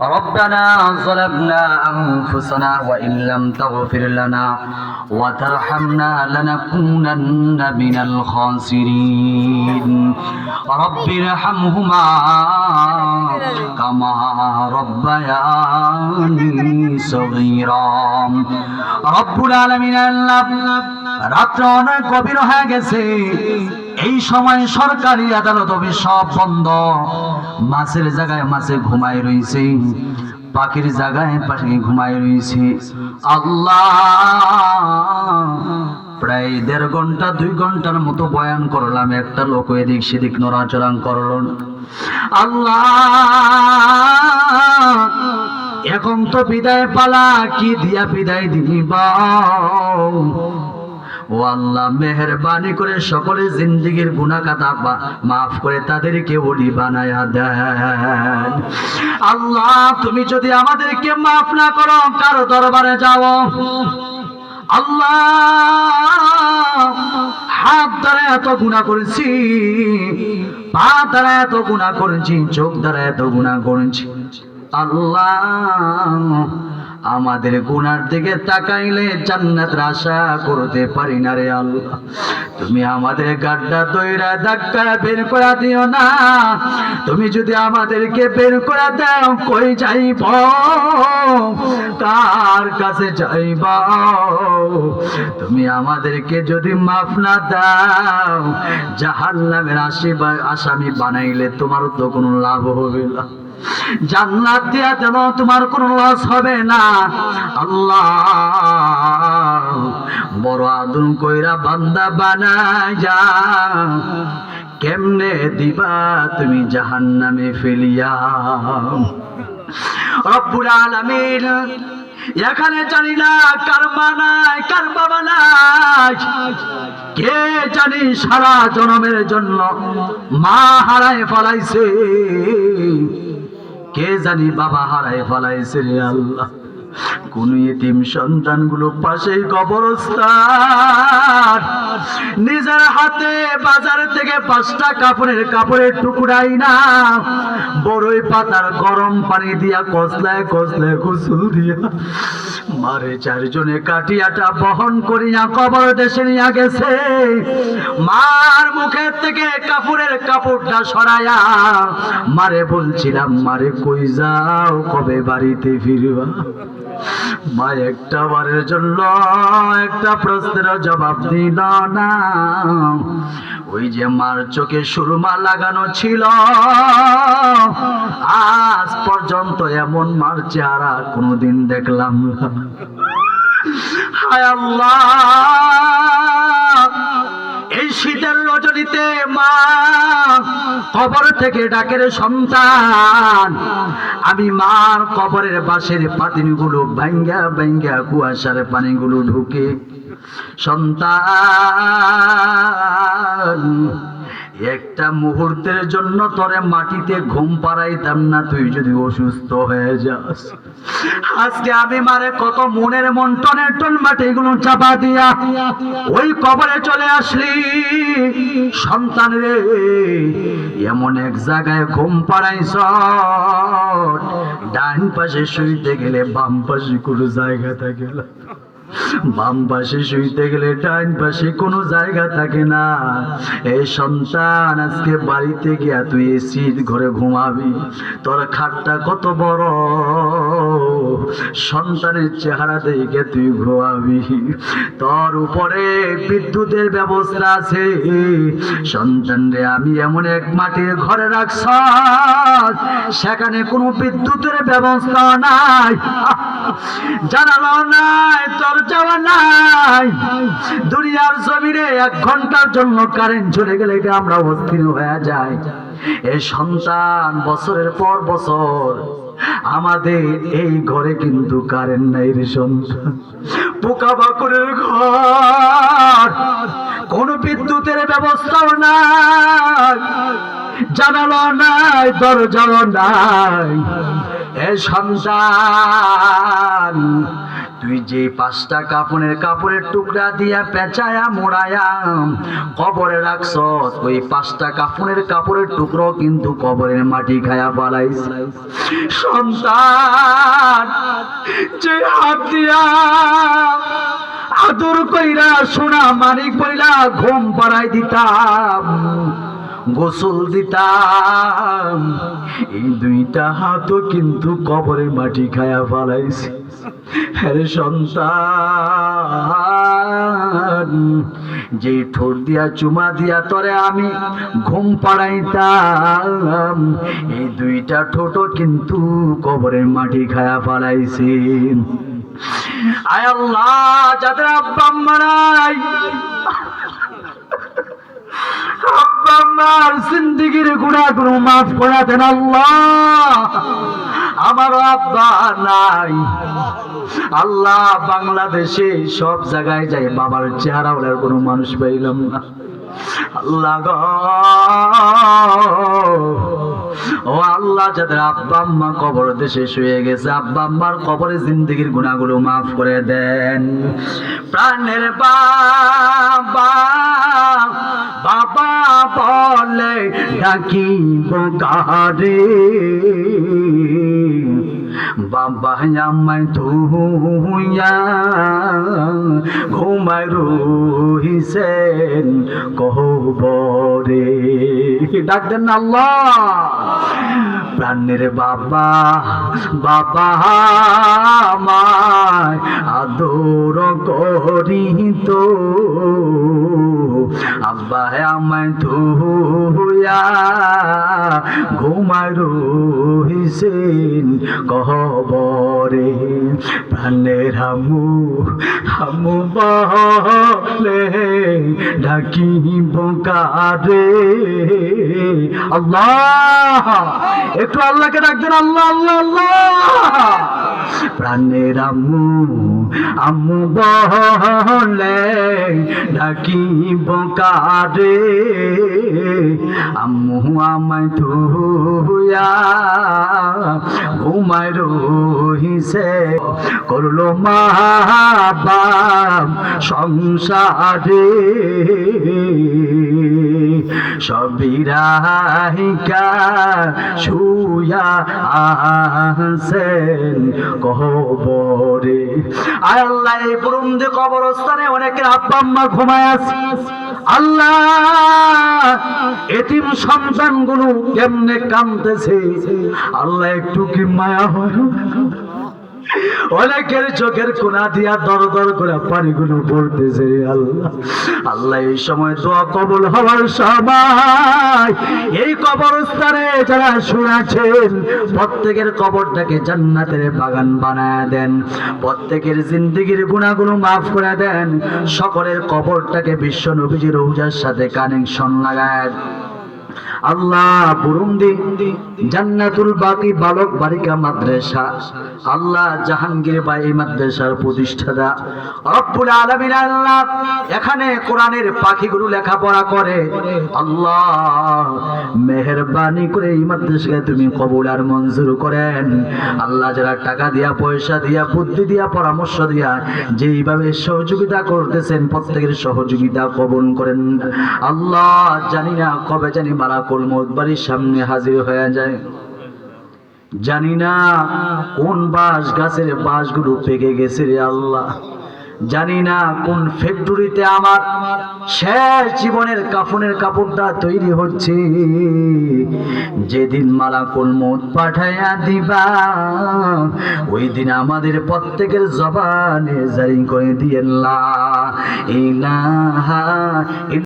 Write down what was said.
ربنا ظلمنا أنفسنا وإن لم تغفر لنا وترحمنا لنكونن من الخاسرين رب ارحمهما كما ربياني صغيرا رب العالمين আল্লাহ রাত্র অনেক গভীর হয়ে গেছে এই সময় সরকারি আদালত অফিস সব বন্ধ মাছের জায়গায় মাছে ঘুমায় রয়েছে পাখির জায়গায় পাখি ঘুমায় রয়েছে আল্লাহ! প্রায় দেড় ঘণ্টা, দুই ঘণ্টার মতো বয়ান করলাম, একটা লোক এদিক সেদিক নড়াচড়া করল। আল্লাহ! এখন তো বিদায় পালা, কি দিয়া বিদায় দিবি? ও আল্লাহ, মেহরবানি করে সকলে জিন্দিগির গুনাহ কাতা মাফ করে তাদেরকে ওলি বানায়া দেন। আল্লাহ, তুমি যদি আমাদেরকে মাফ না করো, কারও দরবারে যাও। আল্লাহ, হাত দ্বারা এত গুণা করেছি, পা দ্বারা এত গুণা করেছি, চোখ দ্বারা এত গুণা করেছি। আল্লাহ আমাদের গুনার দিকে তাকাইলে জান্নাতের আশা করতে পারি না রে আল্লাহ। তুমি আমাদের গাড্ডা দইরা ধাক্কা বের করে দিও না। তুমি যদি আমাদেরকে বের করে দাও, কই যাইব? কার কাছে যাইব? তুমি আমাদেরকে যদি মাফ না দাও, জাহান্নামের আশীর্বাদ আসামি বানাইলে তোমারও তো কোনো লাভ হবে না। জান্নাত দিয়া দেব তোমার কোনো লস হবে না। আল্লাহ, বড় আদম কইরা বান্দা বানায় যা। কেমনে দিবা তুমি জাহান্নামে ফেলিয়া? রব্বুল আলামিন, এখানে জানি না কার মা নাই, কার বাবা নাই। কে জানি সারা জনমের জন্য মা হারায় ফলাইছে। কে জানি বাবা হারায় ফলাইছে আল্লাহ। কোন এতিম সন্তানগুলো পাশেই কবরস্থান। নিজের হাতে বাজার থেকে পাঁচটা কাপড়ের কাপড়ের টুকরাই না বড়ই পাতার গরম পানি দিয়া কসলায় কসলায় গোসল দিয়া মারে চারজনে কাটিয়াটা বহন করিয়া কবর দেশে নিয়ে গেছে। মার মুখের থেকে কাপড়ের কাপড়টা সরায়া মারে বলছিলাম, মারে কই যাও? কবে বাড়িতে ফিরবা? মা, একটা বারের জন্য একটা প্রশ্নের জবাব দিল না। ওই যে মার চোখে সুরমা লাগানো ছিল, আজ পর্যন্ত এমন মার চেহারা কোনোদিন দেখলাম হায় আল্লাহ! এই শীতের রজনীতে মা কবর থেকে ডাকের সন্তান। আমি মার কবরের পাশের পাতিনগুলো ভাঙ্গা ভাঙ্গা কুয়াশার পানিগুলো ঢুকে সন্তান একটা মুহূর্তের জন্য তোরে মাটিতে ঘুম পাড়াইতাম না, তুই যদি অসুস্থ হয়ে যাস। আজকে আমি মারে কত মনের মন টনের টন মাটি মাটিগুলো চাপা দিয়া ওই কবরে চলে আসলি। সন্তান রে, এমন এক জায়গায় ঘুম পাড়াইছ, ডান পাশে শুইতে গেলে বাম পাশে কোনো জায়গা থাকে না। বাম পাশে শুইতে গেলে পাশে কোনো জায়গা থাকে না। সন্তান, আজকে বাড়িতে গিয়া তুই এসি ঘরে ঘুমাবি। তোর খাটটা কত বড়, সন্তানের চেহারা দেখে তুই ঘুমাবি। তোর উপরে বিদ্যুতের ব্যবস্থা আছে। সন্তান রে, আমি এমন এক মাটির ঘরে রাখছ, সেখানে কোনো বিদ্যুতের ব্যবস্থা নাই। জানালো নাই দরজাও নাই। দুনিয়ার জমিনে এক ঘণ্টার জন্য কারেন্ট চলে গেলে এটা আমরা অস্থির হয়ে যাই। এই সন্তান বছরের পর বছর আমাদের এই ঘরে কিন্তু কারেন্ট নাই রে সন্তান। পোকা বাকরের ঘর, কোন বিদ্যুতের ব্যবস্থাও নাই, জানালো নাই, দরজাও নাই। এ সন্তান তুই যে পাঁচটা কাপড়ের কাপড়ের টুকরা দিয়া পেঁচায়া মোড়ায়া, কবরে রাখছ, ওই পাঁচটা কাপড়ের কাপড়ের টুকরো কিন্তু কবরের মাটি খায়া পালাইছ সন্তান, যে হাত দিয়া আদর কইরা সোনা মানিক কইরা ঘুম পাড়াই দিতাম। গোসল দিতাম। এই দুইটা হাতও কিন্তু কবরে মাটি খায়া ফালাইছে। হ্যাঁ সন্তান যে ঠোঁট দিয়া চুমা দিয়া তরে আমি ঘুম পাড়াইতাম, এই দুইটা ঠোঁটও কিন্তু কবরের মাটি খায়া ফালাইছে। আয় আল্লাহ, যাদের আব্বা আম্মা নাই আব্বা গুণা জিন্দিগির মাছ দেন আল্লাহ। আমার আব্বা নাই। আল্লাহ বাংলাদেশে সব জায়গায় যাই, বাবার চেহারা ওলার কোনো মানুষ পাইলাম না। আল্লাহ ও আল্লাহ, যাদের আব্বা আম্মা কবর দেশে শুয়ে গেছে, আব্বা আম্মার কবরে জিন্দগির গুণাগুলো মাফ করে দেন। প্রাণের বাবা বাবা বলে ডাকি বোকারে বাবা ঘুমায় রহিসেন কহবরে ডাক দেন আল্লাহ প্রাণের বাবা বাবা আমায় আদর করি তো আব্বা আমায় ধুইয়া ঘুমায় রহিসেন কহবরে প্রাণের হামু হামু বলে ঢাকি বোকারে আল্লাহ, একটু আল্লাহকে ডাকতেন আল্লাহ আল্লাহ আল্লাহ। প্রাণের আম্মু আম্মু বলে ডাকি বোকারে আম্মু আমায় ধুয়া ঘুমায় রহিসে করল মা বাপ সংসারে। সবিরাহিকা শুয়া আছেন কবরে। আল্লাহ, এই বুরুন্দে কবরস্থানে অনেকের আব্বা আম্মা ঘুমায় আছে। আল্লাহ, এতিম সন্তানগুলো কেমনে কামতেছে আল্লাহ, একটু কি মায়া হয়? অনেকের চোখের কোনা দিয়া দর দর করে পানিগুলো পড়তেছে রে আল্লাহ। আল্লাহ, এই সময় দোয়া কবল হওয়ার সময় এই কবরস্থানে যারা শুনেছেন প্রত্যেকের কবরটাকে জান্নাতের বাগান বানায় দেন, প্রত্যেকের জিন্দিগির গুণাগুলো মাফ করে দেন, সকলের কবরটাকে বিশ্ব নবীজির রৌজার সাথে কানেকশন লাগায় আল্লাহ বুরুন্দি, জান্নাতুল বাকি বালক বালিকা মাদ্রাসা। আল্লাহ জাহাঙ্গীর বাই মাদ্রাসার প্রতিষ্ঠাতা। রব্বুল আলামিন আল্লাহ এখানে কোরআনের পাখিগুলো লেখাপড়া করে। আল্লাহ মেহেরবানি করে এই মাদ্রাসাকে তুমি কবুল আর মঞ্জুর করেন। আল্লাহ যারা টাকা দিয়া, পয়সা দিয়া, বুদ্ধি দিয়া, পরামর্শ দিয়া যেইভাবে সহযোগিতা করতেছেন প্রত্যেকের সহযোগিতা কবুল করেন। আল্লাহ জানি না কবে জানি মালাকুল মউত বাড়ির সামনে হাজির হয়ে যায়। জানি না কোন বাঁশ গাছের বাঁশগুলো পেকে গেছে রে আল্লাহ। জানি না কোন ফ্যাক্টরিতে আমার শেষ জীবনের কাফনের কাপড়টা তৈরি হচ্ছে। যেদিন মালাকুল মত পাঠাইয়া দিবা ওই দিন আমাদের প্রত্যেকের জবানে জারি করে দিয়েন লা ইলাহা